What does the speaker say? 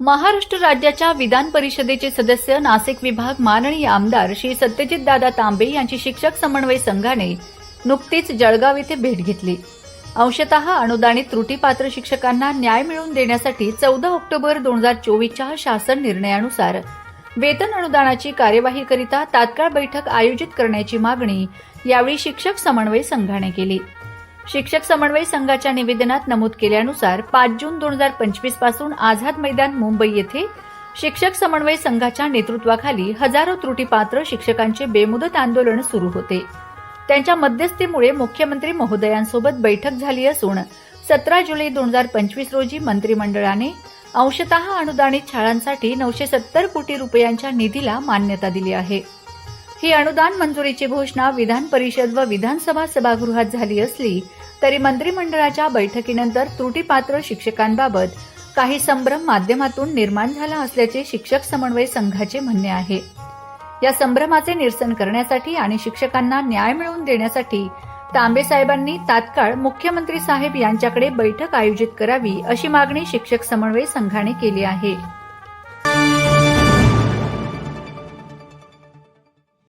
महाराष्ट्र राज्याच्या विधान परिषदेचे सदस्य नाशिक विभाग माननीय आमदार श्री सत्यजित दादा तांबे यांची शिक्षक समन्वय संघाने नुकतीच जळगाव येथे भेट घेतली. अंशतः अनुदानित त्रुटीपात्र शिक्षकांना न्याय मिळवून देण्यासाठी चौदा ऑक्टोबर दोन हजार चोवीसच्या शासन निर्णयानुसार वेतन अनुदानाची कार्यवाहीकरिता तात्काळ बैठक आयोजित करण्याची मागणी यावेळी शिक्षक समन्वय संघाने केली. शिक्षक समन्वय संघाच्या निवेदनात नमूद केल्यानुसार पाच जून दोन हजार पंचवीसपासून आझाद मैदान मुंबई येथे शिक्षक समन्वय संघाच्या नेतृत्वाखाली हजारो त्रुटीपात्र शिक्षकांचे बेमुदत आंदोलन सुरू होते. त्यांच्या मध्यस्थीमुळे मुख्यमंत्री महोदयांसोबत बैठक झाली असून सतरा जुलै दोन हजार पंचवीस रोजी मंत्रिमंडळाने अंशतः अनुदानित शाळांसाठी नऊशे सत्तर कोटी रुपयांच्या निधीला मान्यता दिली आहे. ही अनुदान मंजुरीची घोषणा विधान परिषद व विधानसभा सभागृहात झाली असली तरी मंत्रिमंडळाच्या बैठकीनंतर त्रुटीपात्र शिक्षकांबाबत काही संभ्रम माध्यमातून निर्माण झाला असल्याचे शिक्षक समन्वय संघाचे म्हणणे आहे. या संभ्रमाचे निरसन करण्यासाठी आणि शिक्षकांना न्याय मिळवून देण्यासाठी तांबे साहेबांनी तात्काळ मुख्यमंत्री साहेब यांच्याकडे बैठक आयोजित करावी अशी मागणी शिक्षक समन्वय संघाने केली आहे.